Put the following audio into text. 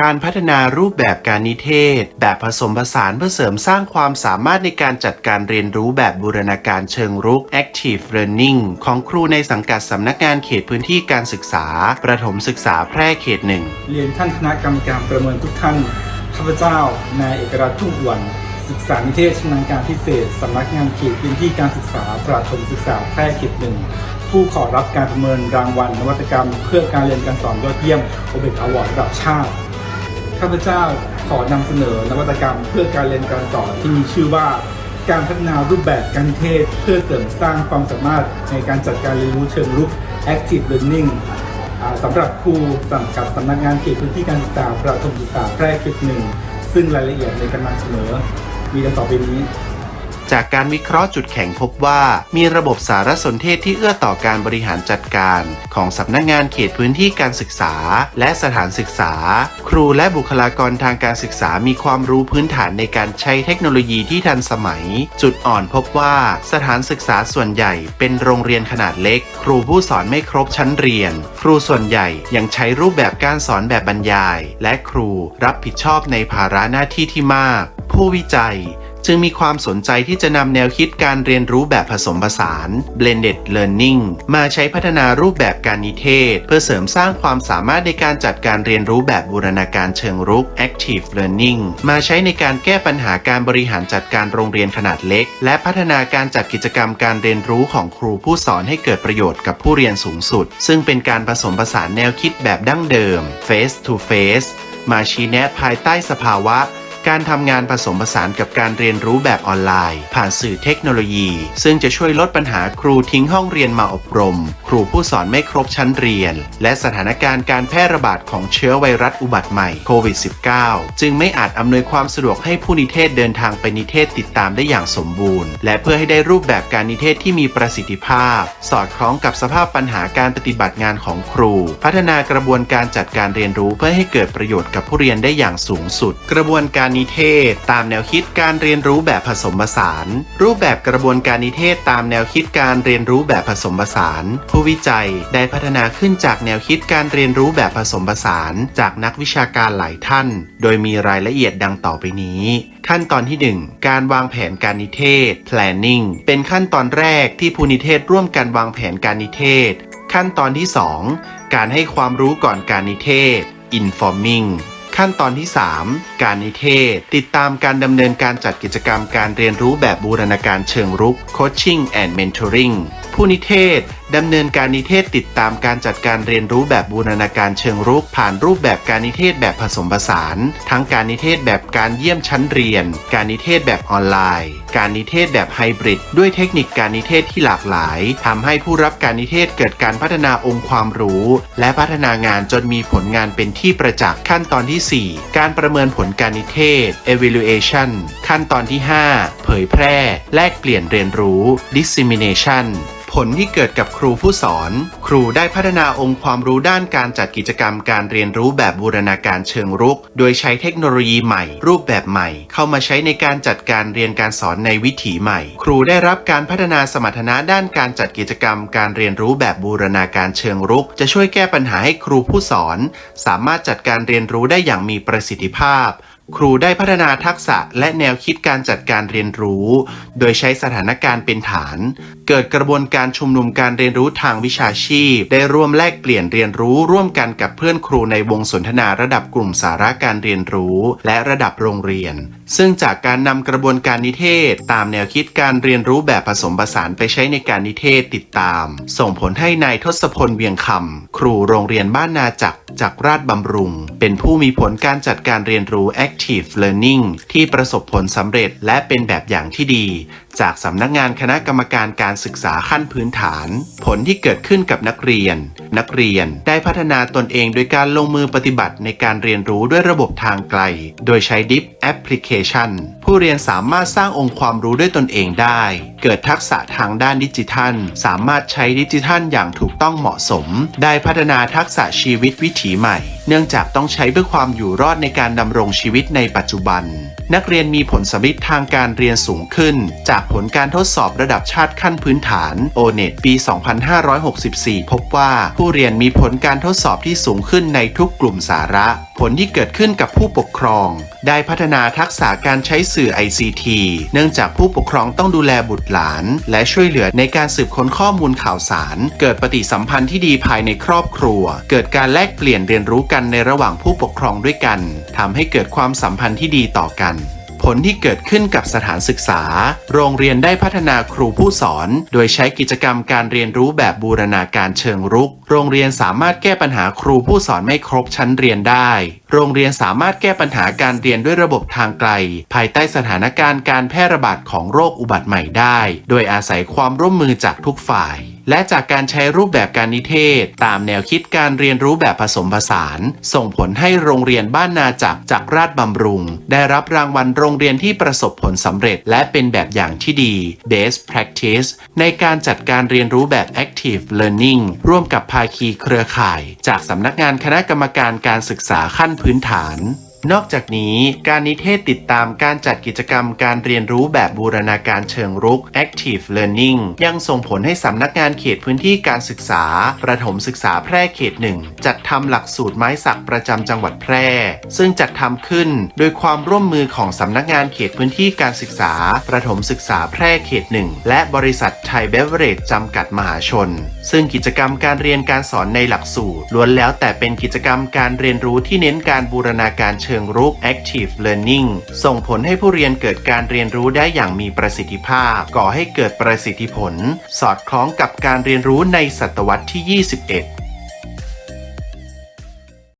การพัฒนารูปแบบการนิเทศ แบบผสมผสานเพื่อเสริมสร้างความสามารถในการจัดการเรียนรู้แบบบูรณาการเชิงรุก Active Learning ของครูในสังกัดสำนักงานเขตพื้นที่การศึกษา ประถมศึกษาแพร่เขตหนึ่ง เรียนท่านคณะกรรมการประเมินทุกท่าน ข้าพเจ้า นายเอกรัตน์ทุ่งอวน ศึกษานิเทศชำนาญการพิเศษสำนักงานเขตพื้นที่การศึกษา ประถมศึกษาแพร่เขตหนึ่งผู้ขอรับการประเมินรางวัลนวัตกรรม เพื่อการเรียนการสอนยอดเยี่ยมโอเบกอวอร์ดระดับชาติ ข้าพเจ้าขอนำเสนอนวัตกรรม เพื่อการเรียนการสอนที่มีชื่อว่า การพัฒนารูปแบบการเทศ เพื่อเสริมสร้างความสามารถในการจัดการเรียนรู้เชิงรุก Active Learning สำหรับครูสังกัดสำนักงานเขตพื้นที่การศึกษาประถมศึกษาแพร่เขตหนึ่งซึ่งรายละเอียดในการนำเสนอมีดังต่อไปนี้ จากการวิเคราะห์จุดแข็งพบว่า มีระบบสารสนเทศที่เอื้อต่อการบริหารจัดการ ของสำนักงงานเขตพื้นที่การศึกษา และสถานศึกษา ครูและบุคลากรทางการศึกษามีความรู้พื้นฐานในการใช้เทคโนโลยีที่ทันสมัย จุดอ่อนพบว่าสถานศึกษาส่วนใหญ่เป็นโรงเรียนขนาดเล็ก ครูผู้สอนไม่ครบชั้นเรียน ครูส่วนใหญ่ยังใช้รูปแบบการสอนแบบบรรยาย และครูรับผิดชอบในภาระหน้าที่ที่มาก ผู้วิจัย จึงมีความสนใจที่จะนำแนวคิดการเรียนรู้แบบผสมผสาน blended learning มาใช้พัฒนารูปแบบการนิเทศ เพื่อเสริมสร้างความสามารถในการจัดการเรียนรู้แบบบูรณาการเชิงรุก active learning มาใช้ในการแก้ปัญหาการบริหารจัดการโรงเรียนขนาดเล็ก และพัฒนาการจัดกิจกรรมการเรียนรู้ของครูผู้สอนให้เกิดประโยชน์กับผู้เรียนสูงสุด ซึ่งเป็นการผสมผสานแนวคิดแบบดั้งเดิม face to face มาชี้แนะภายใต้สภาวะ การทำงานผสมผสานกับการเรียนรู้แบบออนไลน์ ผ่านสื่อเทคโนโลยี ซึ่งจะช่วยลดปัญหาครูทิ้งห้องเรียนมาอบรม ครูผู้สอนไม่ครบชั้นเรียน และสถานการณ์การแพร่ระบาดของเชื้อไวรัสอุบัติใหม่โควิด -19 จึงไม่อาจอำนวยความสะดวกให้ผู้นิเทศเดินทางไปนิเทศติดตามได้อย่างสมบูรณ์ และเพื่อให้ได้รูปแบบการนิเทศที่มีประสิทธิภาพ สอดคล้องกับสภาพปัญหาการปฏิบัติงานของครู พัฒนากระบวนการจัดการเรียนรู้เพื่อให้เกิดประโยชน์กับผู้เรียนได้อย่างสูงสุด กระบวนการนิเทศ ตามแนวคิดการเรียนรู้แบบผสมผสาน รูปแบบกระบวนการนิเทศตามแนวคิดการเรียนรู้แบบผสมผสาน ผู้วิจัยได้พัฒนาขึ้นจากแนวคิดการเรียนรู้แบบผสมผสาน จากนักวิชาการหลายท่าน โดยมีรายละเอียดดังต่อไปนี้ ขั้นตอนที่ 1 การวางแผนการนิเทศ planning เป็นขั้นตอนแรกที่ผู้นิเทศร่วมกันวางแผนการนิเทศ ขั้นตอนที่ 2 การให้ความรู้ก่อนการนิเทศ informing ขั้นตอนที่ 3 การนิเทศ ติดตามการดำเนินการจัดกิจกรรมการเรียนรู้แบบบูรณาการเชิงรุก coaching and mentoring ผู้นิเทศ ดำเนินการนิเทศติดตามการจัดการเรียนรู้แบบบูรณาการเชิงรุก ผ่านรูปแบบการนิเทศแบบผสมผสาน ทั้งการนิเทศแบบการเยี่ยมชั้นเรียน การนิเทศแบบออนไลน์ การนิเทศแบบไฮบริดด้วยเทคนิคการนิเทศที่หลากหลายทำให้ผู้รับการนิเทศเกิดการพัฒนาองค์ความรู้ และพัฒนางานจนมีผลงานเป็นที่ประจักษ์ขั้นตอนที่ 4 การประเมินผลการนิเทศ evaluation ขั้นตอนที่ 5 เผยแพร่ แลกเปลี่ยนเรียนรู้ dissemination ผลที่เกิดกับครูผู้สอน ครูได้พัฒนาองค์ความรู้ด้านการจัดกิจกรรมการเรียนรู้แบบบูรณาการเชิงรุก โดยใช้เทคโนโลยีใหม่ รูปแบบใหม่ เข้ามาใช้ในการจัดการเรียนการสอนในวิถีใหม่ ครูได้รับการพัฒนาสมรรถนะด้านการจัดกิจกรรม การเรียนรู้แบบบูรณาการเชิงรุก จะช่วยแก้ปัญหาให้ครูผู้สอน สามารถจัดการเรียนรู้ได้อย่างมีประสิทธิภาพ ครูได้พัฒนาทักษะและแนวคิดการจัดการเรียนรู้ โดยใช้สถานการณ์เป็นฐาน เกิดกระบวนการชุมนุมการเรียนรู้ทางวิชาชีพ ได้ร่วมแลกเปลี่ยนเรียนรู้ร่วมกันกับเพื่อนครูในวงสนทนาระดับกลุ่มสาระการเรียนรู้ และระดับโรงเรียน ซึ่งจากการนำกระบวนการนิเทศ ตามแนวคิดการเรียนรู้แบบผสมผสานไปใช้ในการนิเทศติดตาม ส่งผลให้นายทศพลเวียงคำครูโรงเรียนบ้านนาจักร จากราชบำรุง เป็นผู้มีผลการจัดการเรียนรู้ Active Learning ที่ประสบผลสำเร็จและเป็นแบบอย่างที่ดี จากสำนักงานคณะกรรมการการศึกษาขั้นพื้นฐาน ผลที่เกิดขึ้นกับนักเรียน นักเรียนได้พัฒนาตนเองโดยการลงมือปฏิบัติในการเรียนรู้ด้วยระบบทางไกล โดยใช้ DIP Application ผู้เรียนสามารถสร้างองค์ความรู้ด้วยตนเองได้ เกิดทักษะทางด้านดิจิทัล สามารถใช้ดิจิทัลอย่างถูกต้องเหมาะสม ได้พัฒนาทักษะชีวิตวิถีใหม่เนื่องจากต้องใช้เพื่อความอยู่รอดในการดำรงชีวิตในปัจจุบัน นักเรียนมีผลสำลิดทางการเรียนสูงขึ้น จากผลการทดสอบระดับชาติขั้นพื้นฐาน o n e t ปี 2564 พบว่าผู้เรียนมีผลการทดสอบที่สูงขึ้นในทุกกลุ่มสาระ ผลที่เกิดขึ้นกับผู้ปกครอง ได้พัฒนาทักษะการใช้สื่อ ICT เนื่องจากผู้ปกครองต้องดูแลบุตรหลาน และช่วยเหลือในการสืบค้นข้อมูลข่าวสาร เกิดปฏิสัมพันธ์ที่ดีภายในครอบครัว เกิดการแลกเปลี่ยนเรียนรู้กันในระหว่างผู้ปกครองด้วยกันทำให้เกิดความสัมพันธ์ที่ดีต่อกัน ผลที่เกิดขึ้นกับสถานศึกษา โรงเรียนได้พัฒนาครูผู้สอน โดยใช้กิจกรรมการเรียนรู้แบบบูรณาการเชิงรุก โรงเรียนสามารถแก้ปัญหาครูผู้สอนไม่ครบชั้นเรียนได้ โรงเรียนสามารถแก้ปัญหาการเรียนด้วยระบบทางไกล ภายใต้สถานการณ์การแพร่ระบาดของโรคอุบัติใหม่ได้ โดยอาศัยความร่วมมือจากทุกฝ่ายและจากการใช้รูปแบบการนิเทศ ตามแนวคิดการเรียนรู้แบบผสมผสาน ส่งผลให้โรงเรียนบ้านนาจักจากราชบำรุง ได้รับรางวัลโรงเรียนที่ประสบผลสำเร็จ และเป็นแบบอย่างที่ดี Best Practice ในการจัดการเรียนรู้แบบ Active Learning ร่วมกับภาคีเครือข่าย จากสำนักงานคณะกรรมการการศึกษาขั้นพื้นฐาน นอกจากนี้การนิเทศติดตามการจัดกิจกรรมการเรียนรู้แบบบูรณาการเชิงรุก Active Learning ยังส่งผลให้สำนักงานเขตพื้นที่การศึกษา ประถมศึกษาแพร่เขตหนึ่งจัดทำหลักสูตรไม้สักประจำจังหวัดแพร่ ซึ่งจัดทำขึ้นโดยความร่วมมือของสำนักงานเขตพื้นที่การศึกษา ประถมศึกษาแพร่เขตหนึ่งและบริษัทไทยเบเวอเรจจำกัดมหาชน ซึ่งกิจกรรมการเรียนการสอนในหลักสูตรล้วนแล้วแต่เป็นกิจกรรมการเรียนรู้ที่เน้นการบูรณาการเชิงชิงรุก Active Learning ส่งผลให้ผู้เรียนเกิดการเรียนรู้ได้อย่างมีประสิทธิภาพ ก่อให้เกิดประสิทธิผล สอดคล้องกับการเรียนรู้ในศตวรรษที่ 21